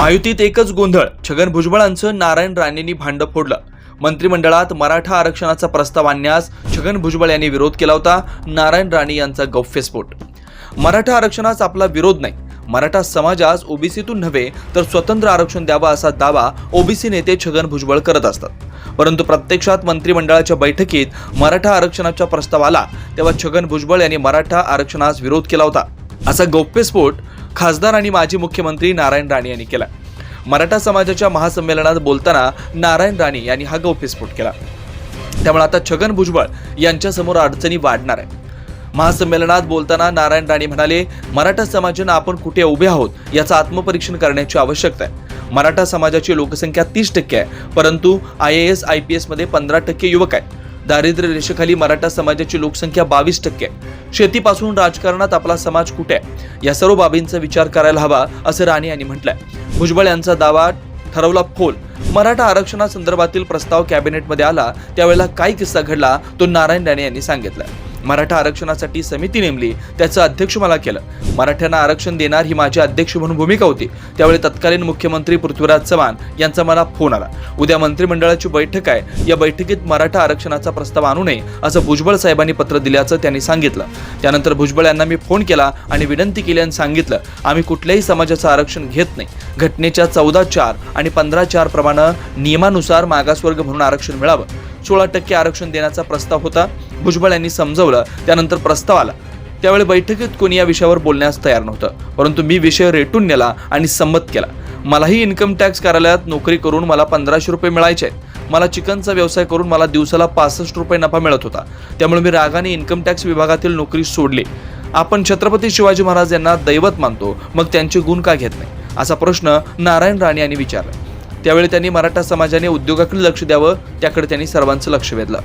महायुतीत एकच गोंधळ. छगन भुजबळांचं नारायण राणेंनी भांड फोडलं. मंत्रिमंडळात मराठा आरक्षणाचा प्रस्ताव आणण्यास छगन भुजबळ यांनी विरोध केला होता. नारायण राणे यांचा गौप्यस्फोट. मराठा आरक्षणास आपला विरोध नाही. मराठा समाजास ओबीसीतून नव्हे तर स्वतंत्र आरक्षण द्यावा असा दावा ओबीसी नेते छगन भुजबळ करत असतात. परंतु प्रत्यक्षात मंत्रिमंडळाच्या बैठकीत मराठा आरक्षणाचा प्रस्ताव आला तेव्हा छगन भुजबळ यांनी मराठा आरक्षणास विरोध केला होता. असा गौप्यस्फोट खासदार आणि माजी मुख्यमंत्री नारायण राणे यांनी केला. मराठा समाजाच्या महासंमेलनात बोलताना नारायण राणे यांनी हा गौप्यस्फोट केला. त्यामुळे आता छगन भुजबळ यांच्यासमोर अडचणी वाढणार आहे महासंमेलनात बोलताना नारायण राणे म्हणाले मराठा समाजानं आपण कुठे उभे आहोत याचं आत्मपरीक्षण करण्याची आवश्यकता आहे. मराठा समाजाची लोकसंख्या तीस टक्के आहे परंतु I A S I P एसमध्ये पंधरा टक्के युवक आहेत. दारिद्र्य रेषेखाली मराठा समाजाची लोकसंख्या बावीस टक्के आहे. शेतीपासून राजकारणात आपला समाज कुठे आहे? या सर्व बाबींचा विचार करायला हवा असं राणे यांनी म्हटलंय. भुजबळ यांचा दावा ठरवला फोल मराठा आरक्षणासंदर्भातील प्रस्ताव कॅबिनेटमध्ये आला त्यावेळेला काय किस्सा घडला तो नारायण राणे यांनी सांगितला मराठा आरक्षणासाठी समिती नेमली त्याचं अध्यक्ष मला केलं. मराठ्यांना आरक्षण देणार ही माझी अध्यक्ष म्हणून भूमिका होती. त्यावेळी तत्कालीन मुख्यमंत्री पृथ्वीराज चव्हाण यांचा मला फोन आला. उद्या मंत्रिमंडळाची बैठक आहे. या बैठकीत मराठा आरक्षणाचा प्रस्ताव आणू नये असं भुजबळ साहेबांनी पत्र दिल्याचं त्यांनी सांगितलं. त्यानंतर भुजबळ यांना मी फोन केला आणि विनंती केली आणि सांगितलं आम्ही कुठल्याही समाजाचं आरक्षण घेत नाही. घटनेच्या चौदा चार आणि पंधरा चार प्रमाणे नियमानुसार मागासवर्ग म्हणून आरक्षण मिळावं. सोळा टक्के आरक्षण देण्याचा प्रस्ताव होता. भुजबळ यांनी समजवलं त्यानंतर प्रस्ताव आला. त्यावेळी बैठकीत कोणी या विषयावर बोलण्यास तयार नव्हतं परंतु मी विषय रेटून नेला आणि संमत केला. मलाही इन्कम टॅक्स कार्यालयात नोकरी करून मला पंधराशे रुपये मिळायचे आहेत. मला चिकनचा व्यवसाय करून मला दिवसाला पासष्ट रुपये नफा मिळत होता. त्यामुळे मी रागाने इन्कम टॅक्स विभागातील नोकरी सोडली. आपण छत्रपती शिवाजी महाराज यांना दैवत मानतो मग त्यांचे गुण का घेत नाही? असा प्रश्न नारायण राणे यांनी विचारला. त्यावेळी त्यांनी मराठा समाजाने उद्योगाकडे लक्ष द्यावं त्याकडे त्यांनी सर्वांचं लक्ष वेधलं.